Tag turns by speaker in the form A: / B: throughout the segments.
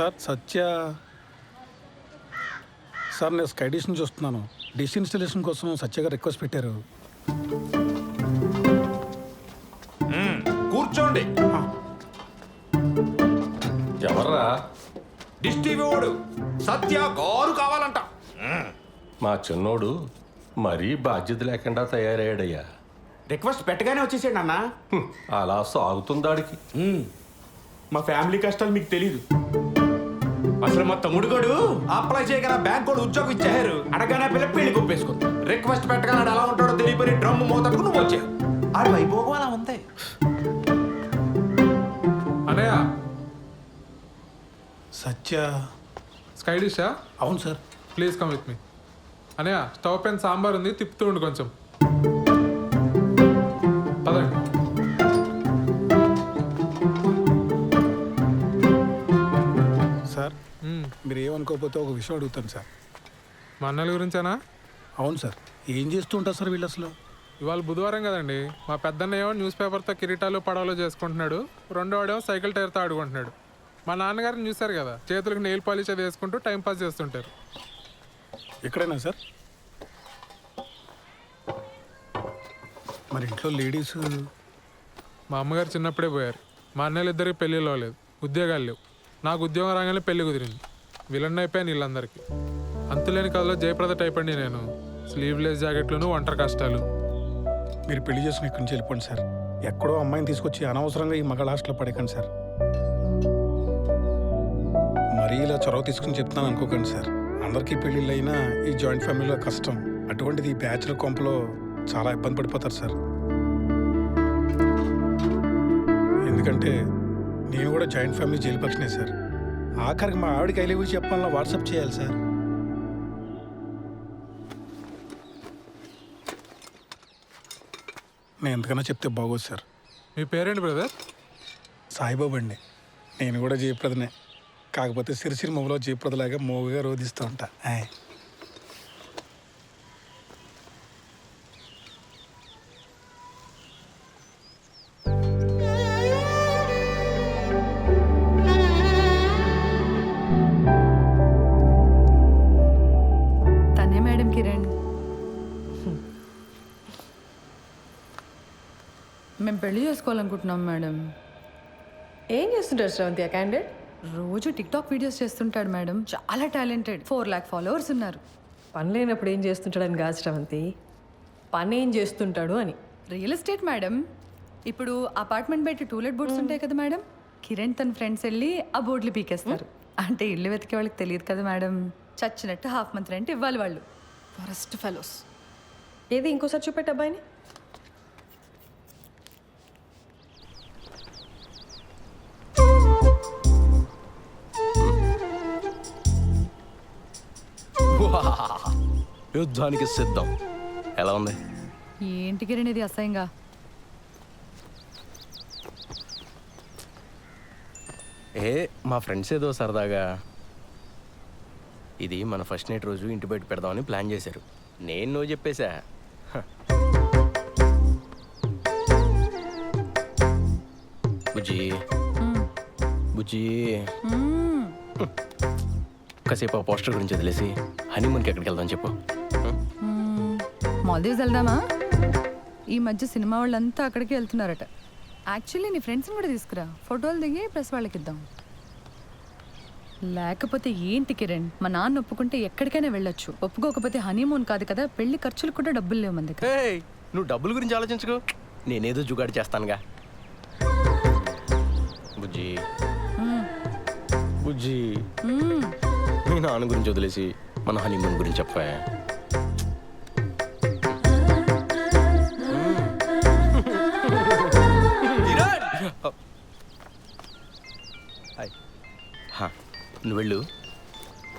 A: Sir Satya. Sir నేను sky dish నుంచి వస్తున్నాను. డిష్ ఇన్స్టలేషన్ కోసం సత్య గారు రిక్వెస్ట్ పెట్టారు.
B: కూర్చోండి.
C: ఎవర్రా?
B: డిష్ టీవీ వాడు సత్య కారు కావాలంట.
C: మా చిన్నోడు మరీ బాధ్యత లేకుండా తయారయ్యాడయ్యా.
D: రిక్వెస్ట్ పెట్టగానే వచ్చేసాడు అన్న
C: అలా సాగుతుందాడికి
D: మా ఫ్యామిలీ కష్టాలు మీకు తెలీదు. అసలు మా తమ్ముడు గడు
B: అప్లై చేయగల బ్యాంక్ కూడా ఉద్యోగం ఇచ్చారు
D: అడగానే పిల్ల పెళ్ళి కొప్పేసుకుంది.
B: రిక్వెస్ట్ పెట్టగానే ఎలా ఉంటాడో తెలియపోయి డ్రమ్ మోతట్టుకు నువ్వు వచ్చావు ఆడి వైభోగం అలా ఉంది.
E: అనయ్య.
A: సత్య.
E: స్కై డిషా
A: అవును sir.
E: Please come with me. అనయ్య స్టవ్ పైన సాంబార్ ఉంది తిప్పుతూ ఉండు కొంచెం.
A: ఏమనుకోకపోతే ఒక విషయం అడుగుతాను సార్.
E: మా అన్నల గురించేనా?
A: అవును సార్. ఏం చేస్తూ ఉంటారు సార్ వీళ్ళు అసలు?
E: ఇవాళ బుధవారం కదండి. మా పెద్దన్న ఏమో న్యూస్ పేపర్తో కిరీటాలు పడవలు చేసుకుంటున్నాడు. రెండో వాడేమో సైకిల్ టైర్తో ఆడుకుంటున్నాడు. మా నాన్నగారిని చూశారు కదా. చేతులకు నెయిల్ పాలిష్ అది వేసుకుంటూ టైం పాస్ చేస్తుంటారు.
A: ఎక్కడైనా సార్? మరి ఇంట్లో లేడీస్?
E: మా అమ్మగారు చిన్నప్పుడే పోయారు. మా అన్నయ్యలు ఇద్దరికి పెళ్ళిలో లేదు ఉద్యోగాలు లేవు. నాకు ఉద్యోగం రాగానే పెళ్ళి కుదిరింది. విలన్ అయిపోయాను వీళ్ళందరికీ. అంతులేని కథలో జయప్రద టైప్ అండి నేను. స్లీవ్లెస్ జాకెట్లను ఒంటరి కష్టాలు.
A: మీరు పెళ్ళి చేసుకుని ఇక్కడి నుంచి వెళ్ళిపోండి సార్. ఎక్కడో అమ్మాయిని తీసుకొచ్చి అనవసరంగా ఈ మగ హాస్టల్లో పడకండి సార్. మరీ ఇలా చొరవ తీసుకుని చెప్తాను అనుకోకండి సార్. అందరికీ పెళ్ళిళ్ళు అయినా ఈ జాయింట్ ఫ్యామిలీలో కష్టం. అటువంటిది ఈ బ్యాచులర్ కొంపలో చాలా ఇబ్బంది పడిపోతారు సార్. ఎందుకంటే నేను కూడా జాయింట్ ఫ్యామిలీ జైలు పక్షనే సార్. ఆఖరికి మా ఆవిడకి యూ చెప్పాలన్నా వాట్సాప్ చేయాలి సార్. నేను ఎంతకన్నా చెప్తే బాగోదు సార్.
E: మీ పేరేంటి బ్రదర్?
A: సాయిబాబు అండి. నేను కూడా జయప్రదనే. కాకపోతే సిరిసిరి మొగలో జయప్రదలాగా మోగుగా రోధిస్తూ ఉంటా. ఆయ్.
F: పెళ్ళి చేసుకోవాలనుకుంటున్నాం మేడం.
G: ఏం చేస్తుంటారు శ్రవంతి ఆ క్యాండిడేట్
F: రోజు టిక్ టాక్ వీడియోస్ చేస్తుంటాడు మేడం. చాలా టాలెంటెడ్. ఫోర్ ల్యాక్ ఫాలోవర్స్ ఉన్నారు.
G: పని లేనప్పుడు ఏం చేస్తుంటాడని కాదు శ్రవంతి. పని ఏం చేస్తుంటాడు అని.
F: Real estate madam. ఇప్పుడు అపార్ట్మెంట్ బయట టూలెట్ బోర్డ్స్ ఉంటాయి కదా మేడం. కిరణ్ తన ఫ్రెండ్స్ వెళ్ళి ఆ బోర్డులు పీకేస్తారు. అంటే ఇల్లు వెతికే వాళ్ళకి తెలియదు కదా మేడం. చచ్చినట్టు హాఫ్ మంత్ రెంట్ ఇవ్వాలి వాళ్ళు. Forest fellows.
G: ఏది ఇంకోసారి చూపెట్టు అబ్బాయిని?
H: యుద్ధానికి సిద్ధం. ఎలా ఉంది?
F: ఏంటి కిరణ్ ఇది అసహ్యంగా?
H: ఏ మా ఫ్రెండ్స్ ఏదో సరదాగా ఇది మన ఫస్ట్ నైట్ రోజు ఇంటి బయట పెడదామని ప్లాన్ చేశారు. నేను నువ్వు చెప్పేశా. బుజ్జి. బుజ్జి.
F: మ్మ్.
H: కాసేపు ఆ పోస్టర్ గురించి వదిలేసి హనీమూన్కి ఎక్కడికి వెళ్దాం చెప్పు?
F: మాల్దీవ్స్ వెళ్దామా? ఈ మధ్య సినిమా వాళ్ళంతా అక్కడికి వెళ్తున్నారట. యాక్చువల్లీ నీ ఫ్రెండ్స్ని కూడా తీసుకురా. ఫోటోలు దిగి ప్రెస్ వాళ్ళకి ఇద్దాం. లేకపోతే ఏంటి కిరణ్ మా నాన్న ఒప్పుకుంటే ఎక్కడికైనా వెళ్ళొచ్చు. ఒప్పుకోకపోతే హనీమూన్ కాదు కదా పెళ్ళి ఖర్చులు కూడా డబ్బులు లేవు మన దగ్గర.
H: ఏయ్, నువ్వు డబ్బుల గురించి ఆలోచించుకో. నేనేదో జుగాడు చేస్తానుగా. బుజ్జి. బుజ్జి.
F: మ్మ్.
H: మీ నాన్న గురించి వదిలేసి మన హనీమూన్ గురించి చెప్పా నువ్వు వెళ్ళు.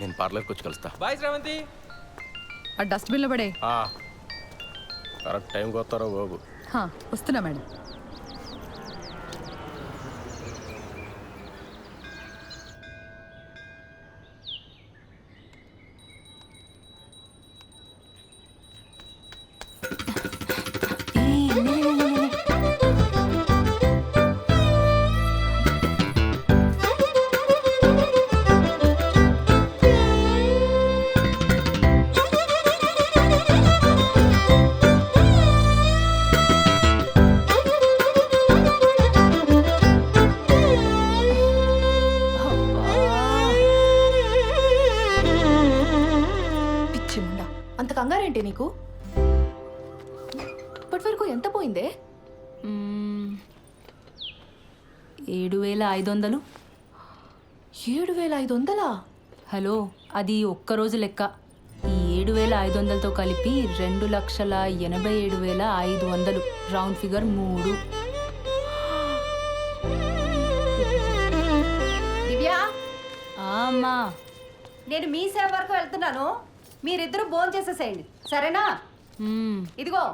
H: నేను పార్లర్కి వచ్చి కలుస్తా.
I: బాయ్ శ్రవంతి
F: ఆ డస్ట్బిన్లో పడే.
H: ఆ, కరెక్ట్ టైంకి వస్తారో బాబు.
F: హా, వస్తున్నా మేడం.
J: ఎంత పోయిందే.
I: ఏడు వేల ఐదు వందలు
J: ఏడు వేల ఐదు వందలా
I: హలో అది ఒక్కరోజు లెక్క. ఈ ఏడు వేల ఐదు వందలతో కలిపి రెండు లక్షల ఎనభై ఏడు వేల ఐదు వందలు. రౌండ్ ఫిగర్ మూడు.
K: దివ్య?
I: అమ్మా.
K: నేను మీ సేవ వరకు వెళ్తున్నాను. మీరిద్దరూ భోజనం చేసేసేయండి సరేనా. ఇదిగో.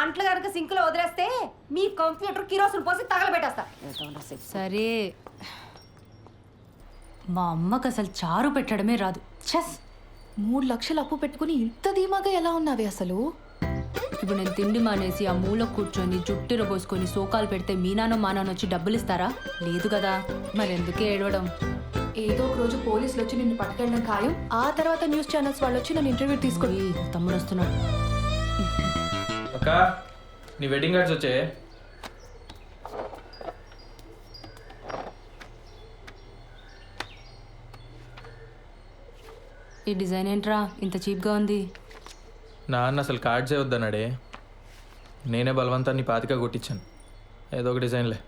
K: అంట్లు కనుక సింకులో వదిలేస్తే మీ కంప్యూటర్ కిరోసిన్ పోసి తగలబెట్టేస్తా.
I: సరే. మా అమ్మకు అసలు చారు పెట్టడమే రాదు. ఛస్!
J: మూడు లక్షలు అప్పు పెట్టుకుని ఇంత ధీమాగా ఎలా ఉన్నావే అసలు?
I: ఇప్పుడు నేను తిండి మానేసి ఆ మూల కూర్చొని జుట్టిర పోసుకొని సోకాలు పెడితే మీ నాన్న మా నాన్న వచ్చి డబ్బులు ఇస్తారా? లేదు కదా. మరెందుకే ఏడవడం?
J: ఏదో ఒక రోజు పోలీసులు వచ్చి నిన్ను పట్టుకెళ్ళడం ఖాయం. ఆ తర్వాత న్యూస్ ఛానల్స్ వాళ్ళు వచ్చి నన్ను ఇంటర్వ్యూ తీసుకుని
I: తమ్ముడు వస్తున్నాడు.
L: అక్క నీ వెడ్డింగ్ కార్డ్స్ వచ్చే
I: ఈ డిజైన్ ఏంట్రా? ఇంత చీప్గా ఉంది.
L: నాన్న అసలు కార్డ్సే వద్దన్నాడే. నేనే బలవంతాన్ని పాతిక కొట్టించాను. ఏదో ఒక డిజైన్లే.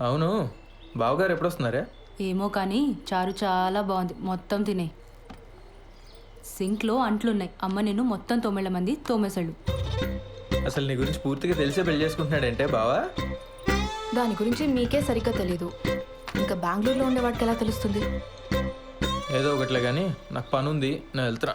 L: అవును బావగారు ఎప్పుడు వస్తున్నారే
I: ఏమో కానీ చారు చాలా బాగుంది. మొత్తం తినే. సింక్లో అంట్లున్నాయి. అమ్మ నేను మొత్తం తొమ్మిళ్ళ మంది తోమేశాడు
L: అసలు నీ గురించి పూర్తిగా తెలిసే పెళ్ళి చేసుకుంటున్నాడంటే బావా?
J: దాని గురించి మీకే సరిగ్గా తెలీదు. ఇంకా బెంగళూరులో ఉండే వాడికి ఎలా తెలుస్తుంది?
L: ఏదో ఒకట్లే కానీ నాకు పని ఉంది నేను వెళ్తున్నా.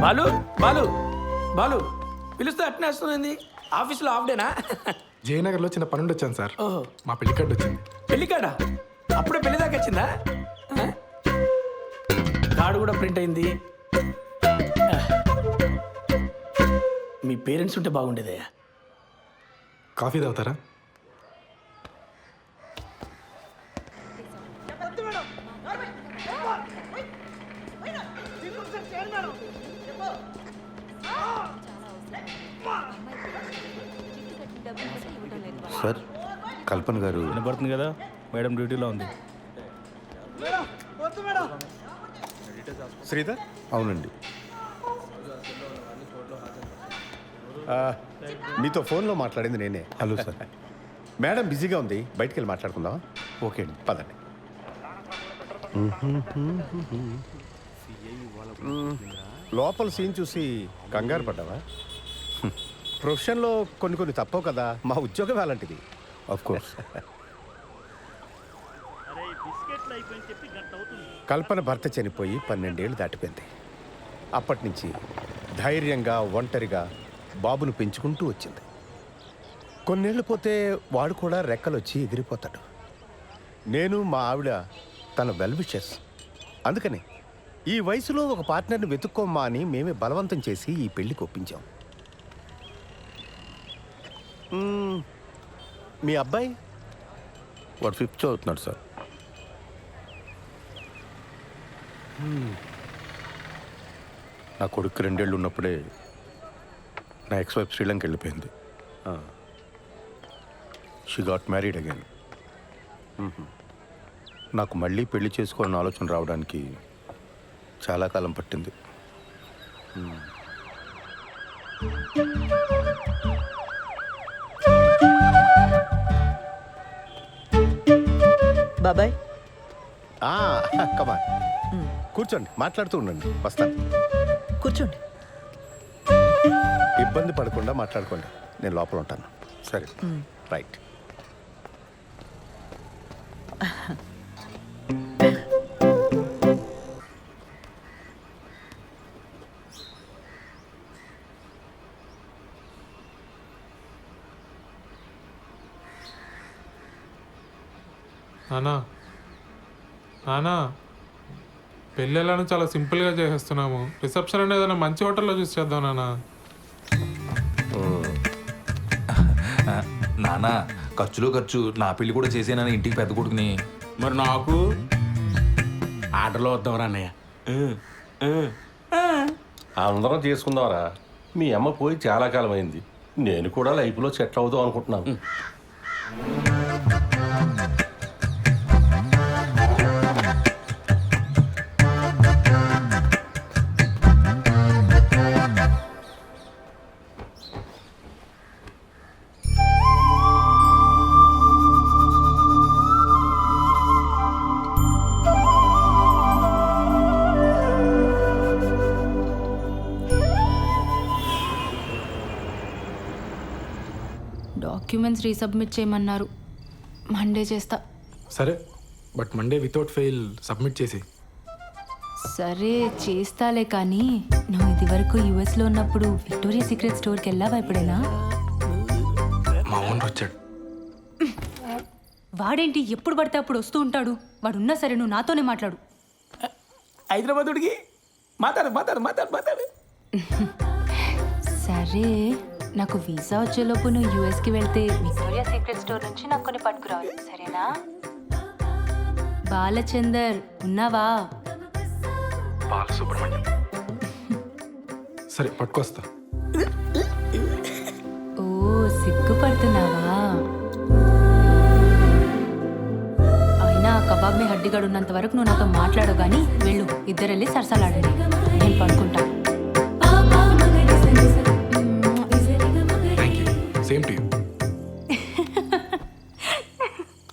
B: బాలు బాలు బాలు పిలుస్తే అట్నే వస్తుంది ఆఫీస్లో హాఫ్ డేనా
M: జయనగర్లో చిన్న పనుండి వచ్చాను సార్.
B: ఓహో.
M: మా పెళ్ళి కార్డు వచ్చింది.
B: పెళ్ళి కాడా అప్పుడే పెళ్ళి దాకా వచ్చిందా? ఆ? కార్డు కూడా ప్రింట్ అయింది. మీ పేరెంట్స్ ఉంటే బాగుండేదయ్యా.
M: కాఫీ తాగుతారా?
N: సార్ కల్పన గారు.
O: వినపడుతుంది కదా? మేడం డ్యూటీలో ఉంది.
N: శ్రీధర్? అవునండి. ఆ, మీతో ఫోన్లో మాట్లాడింది నేనే. Hello sir. మేడం బిజీగా ఉంది బయటికి వెళ్ళి మాట్లాడుకుందామా? ఓకే అండి. పదండి. లోపల సీన్ చూసి కంగారు పడ్డావా. ప్రొఫెషన్లో కొన్ని కొన్ని తప్పవు కదా. మా ఉద్యోగం అలాంటిది. ఆఫ్ కోర్స్ కల్పన భర్త చనిపోయి పన్నెండేళ్ళు దాటిపోయింది. అప్పటి నుంచి ధైర్యంగా ఒంటరిగా బాబును పెంచుకుంటూ వచ్చింది. కొన్నేళ్ళు పోతే వాడు కూడా రెక్కలొచ్చి ఎగిరిపోతాడు. నేను మా ఆవిడ తన వెల్ విషెస్. అందుకని ఈ వయసులో ఒక పార్ట్నర్ని వెతుక్కోమ్మా అని మేమే బలవంతం చేసి ఈ పెళ్ళికి ఒప్పించాం. మ్మ్. మీ అబ్బాయి? వాడు ఫిఫ్త్ చదువుతున్నాడు సార్. నా కొడుకు రెండేళ్ళు ఉన్నప్పుడే నా ఎక్స్ వైఫ్ శ్రీలంక వెళ్ళిపోయింది. షీ గాట్ మ్యారీడ్ అగైన్ నాకు మళ్ళీ పెళ్ళి చేసుకోవాలని ఆలోచన రావడానికి చాలా కాలం పట్టింది.
P: బాబాయ్.
N: కమా కూర్చోండి మాట్లాడుతూ ఉండండి వస్తాను
P: కూర్చోండి.
N: ఇబ్బంది పడకుండా మాట్లాడుకోండి నేను లోపల ఉంటాను. సరే రైట్.
E: నానా నానా పెళ్ళి ఎలానో చాలా సింపుల్గా చేసేస్తున్నాము. రిసెప్షన్ అనేది ఏదైనా మంచి హోటల్లో చూసి చేద్దాం నానా.
B: నానా ఖర్చులో ఖర్చు నా పెళ్ళి కూడా చేసేనని ఇంటికి పెద్ద కొడుకుని.
O: మరి నాకు
B: ఆర్డర్లో వద్దాం అన్నయ్య.
C: అందరం చేసుకుందాంరా. మీ అమ్మ పోయి చాలా కాలం అయింది నేను కూడా లైఫ్లో సెటిల్ అవుదాం అనుకుంటున్నాను.
I: డాక్యుమెంట్స్ రీసబ్మిట్ చేయమన్నారు. మండే చేస్తా.
M: సరే but Monday without fail submit చేసి.
I: సరే చేస్తాలే కానీ నువ్వు ఇది వరకు యుఎస్లో ఉన్నప్పుడు విక్టోరియా సీక్రెట్ స్టోర్కి వెళ్ళావా ఎప్పుడైనా?
M: మా ఓనర్ వచ్చాడు.
I: వాడేంటి ఎప్పుడు పడితే అప్పుడు వస్తూ ఉంటాడు? వాడున్నా సరే నువ్వు నాతోనే మాట్లాడు.
B: హైదరాబాద్ ఉడికి మాట్లాడు మాట్లాడు మాట్లాడు మాట్లాడు.
I: సరే. నాకు వీసా వచ్చేలోపు నువ్వు యుఎస్కి వెళ్తే విక్టోరియా సీక్రెట్ స్టోర్ నుంచి నాకు కొన్ని పట్టుకురావాలి సరేనా? బాలచందర్ ఉన్నావా?
M: బాలసుబ్రహ్మణ్యం. సరే పట్టుకొస్తా.
I: ఓ సిగ్గుపడుతున్నావా? అయినా ఆ కబాబ్ మీ హడ్డిగాడు ఉన్నంత వరకు నువ్వు నాతో మాట్లాడవు కానీ వెళ్ళు ఇద్దరు వెళ్ళి సరసాలాడండి. నేను పడుకుంటా.
M: సేమ్ టు యూ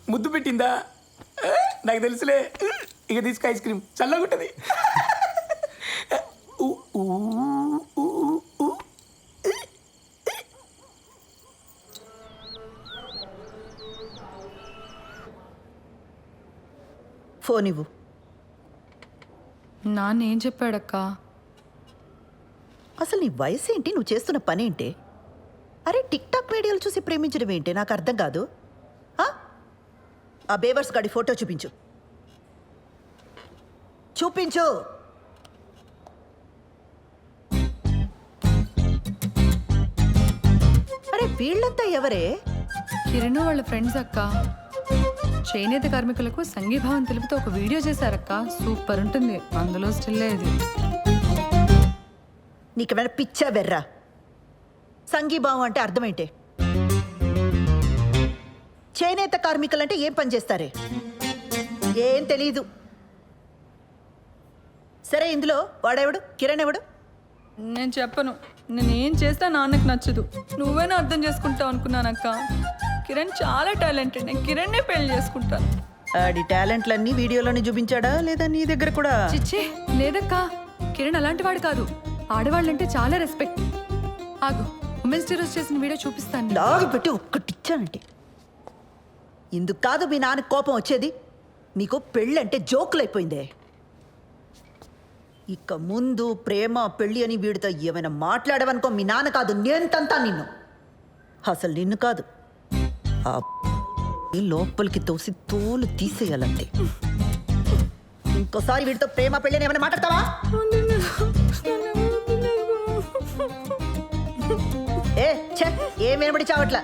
B: ముద్దు పెట్టిందా? నాకు తెలుసులే. ఇక తీసుకు ఐస్ క్రీమ్. చల్లగా ఉంటుంది. ఊ, ఊ, ఊ, ఊ.
P: ఫోన్ ఇవ్వు.
F: నాన్న ఏం చెప్పాడక్క?
P: అసలు నీ వయసు ఏంటి నువ్వు చేస్తున్న పని ఏంటి అరే టిక్ టాక్ వీడియోలు చూసి ప్రేమించడం ఏంటి? నాకు అర్థం కాదు. ఆ? బేవర్స్ గాడి ఫోటో చూపించు. చూపించు. అరే వీళ్ళంతా ఎవరే?
F: కిరణ్ వాళ్ళ ఫ్రెండ్స్ అక్క. చేనేత కార్మికులకు సంఘీభావం తెలుపుతూ ఒక వీడియో చేశారక్క. సూపర్ ఉంటుంది. అందులో స్టిల్ ఇది
P: నీకేమైనా పిచ్చా వెర్రా? సంఘీభావం అంటే అర్థమేంటి? చేనేత కార్మికులంటే ఏం పని చేస్తారే? ఏం తెలీదు. సరే ఇందులో వాడెవడు? కిరణ్ ఎవడు?
F: నేను చెప్పను. నేను ఏం చేస్తా నాన్నకు నచ్చదు. నువ్వేనా అర్థం చేసుకుంటావు అనుకున్నానక్క కిరణ్ చాలా టాలెంటెడ్. నేను కిరణ్నే పెళ్ళి చేసుకుంటాను.
P: ఆడి టాలెంట్లన్నీ వీడియోలోనే చూపించాడా? లేదా నీ దగ్గర కూడా?
F: చిచ్చే లేదక్క. కిరణ్ అలాంటి వాడు కాదు. ఆడవాళ్ళంటే చాలా రెస్పెక్ట్. ఆగు. ఉమెన్స్ డే రోజు చేసిన వీడియో చూపిస్తాను.
P: లాగి పెట్టి ఒక్కటిచ్చానంటే ఇందుకు కాదు మీ నాన్న కోపం వచ్చేది. మీకు పెళ్ళంటే జోకులైపోయిందే. ఇక ముందు ప్రేమ పెళ్ళి అని వీడితో ఏమైనా మాట్లాడవనుకో మీ నాన్న కాదు నేను తంతా నిన్ను. అసలు నిన్ను కాదు. ఆ లోపలికి తోసి తోలు తీసేయాలంతే. ఇంకోసారి వీడితో ప్రేమ పెళ్ళి అని ఏమైనా మాట్లాడతావా? ఏం వినబడి చావట్లా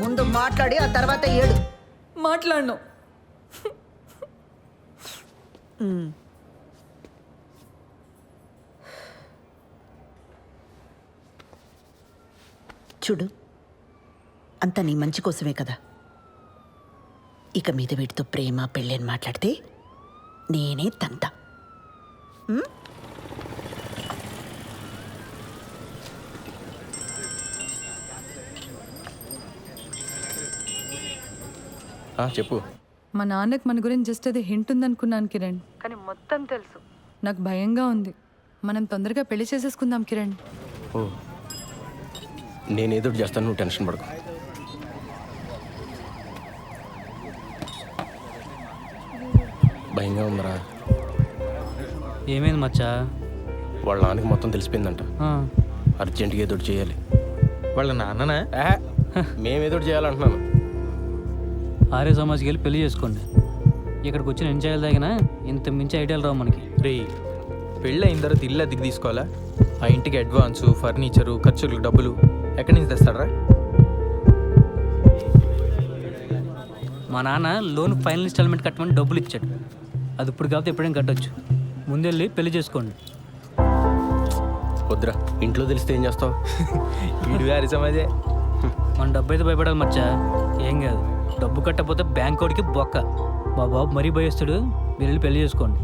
P: ముందు మాట్లాడి ఆ తర్వాత ఏడు.
F: మాట్లాడను.
P: చూడు అంతా నీ మంచి కోసమే కదా. ఇక మీద వీటితో ప్రేమ పెళ్ళి అని మాట్లాడితే నేనే తంత.
H: చెప్పు.
F: మా నాన్నకి మన గురించి జస్ట్ అది హింట్ ఉందనుకున్నాను కిరణ్. కానీ మొత్తం తెలుసు. నాకు భయంగా ఉంది. మనం తొందరగా పెళ్ళి చేసేసుకుందాం కిరణ్.
H: ఓ. నేను ఏదో ఒకటి చేస్తాను నువ్వు టెన్షన్ పడకు. భయంగా ఉందరా.
M: ఏమైంది మచ్చా?
H: వాళ్ళ నాన్నకి మొత్తం తెలిసిపోయిందంట. అర్జెంటుగా ఏదో చేయాలి.
M: వాళ్ళ నాన్ననా?
H: ఆహా, మేము ఏదో ఒకటి చేయాలంటున్నాను
M: ఆర్య సమాజ్కి వెళ్ళి పెళ్ళి చేసుకోండి. ఇక్కడికి వచ్చి నేను చేయాలి తగిన ఇంత మించి ఐడియాలు రావు మనకి.
L: రే పెళ్ళి అయిన తర్వాత ఇల్లు అద్దెకి తీసుకోవాలా? ఆ ఇంటికి అడ్వాన్సు ఫర్నిచరు ఖర్చులకు డబ్బులు ఎక్కడి నుంచి తెస్తాడరా?
M: మా నాన్న లోన్ ఫైనల్ ఇన్స్టాల్మెంట్ కట్టమని డబ్బులు ఇచ్చాడు.
H: అది ఇప్పుడు కాకపోతే ఎప్పుడైనా కట్టొచ్చు. ముందెళ్ళి పెళ్ళి చేసుకోండి.
Q: వద్దురా ఇంట్లో తెలిస్తే ఏం చేస్తావు?
L: వీడు గారి సమాజే
H: మన డబ్బు అయితే భయపడాలి మచ్చా. ఏం కాదు. డబ్బు కట్టకపోతే బ్యాంక్ కోడికి బొక్క. మా బాబు మరీ భయస్తుడు. మీరు వెళ్ళి పెళ్ళి చేసుకోండి.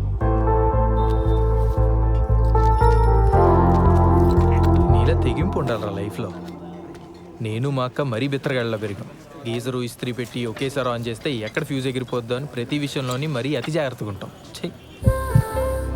L: నీలా తెగింపు ఉండాలిరా లైఫ్లో. నేను మా అక్క మరీ బిత్తరగాళ్ళ పెరిగాం. గీజరు ఇస్త్రీ పెట్టి ఒకేసారి ఆన్ చేస్తే ఎక్కడ ఫ్యూజ్ ఎగిరిపోద్దు అని ప్రతి విషయంలోని మరీ అతి జాగ్రత్తగా ఉంటాం. చెయ్యి